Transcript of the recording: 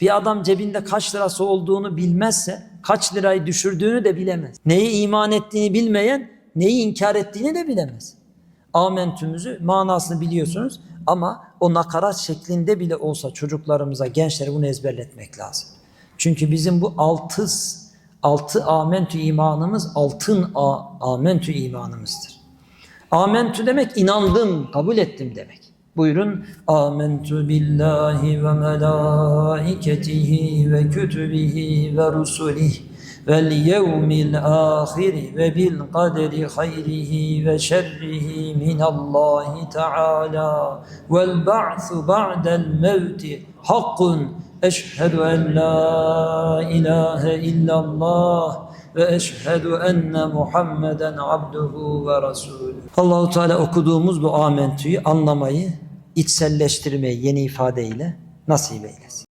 Bir adam cebinde kaç lirası olduğunu bilmezse kaç lirayı düşürdüğünü de bilemez. Neyi iman ettiğini bilmeyen neyi inkar ettiğini de bilemez. Amentümüzü manasını biliyorsunuz ama o nakarat şeklinde bile olsa çocuklarımıza, gençlere bunu ezberletmek lazım. Çünkü bizim bu altı, altı amentü imanımız altın a, amentü imanımızdır. Amentü demek inandım, kabul ettim demek. Buyurun. Amentu billahi ve melaiketihi ve kütübihi ve rusulih vel yevmil ahiri ve bil kaderi hayrihi ve şerrihi minallahi teala vel ba'su ba'del mevti hakkun eşhedü en la ilahe illallah ve eşhedü enne Muhammeden abduhu ve rasulü. Allahu Teala okuduğumuz bu amentüyü anlamayı, içselleştirmeyi yeni ifadeyle nasip eylesin.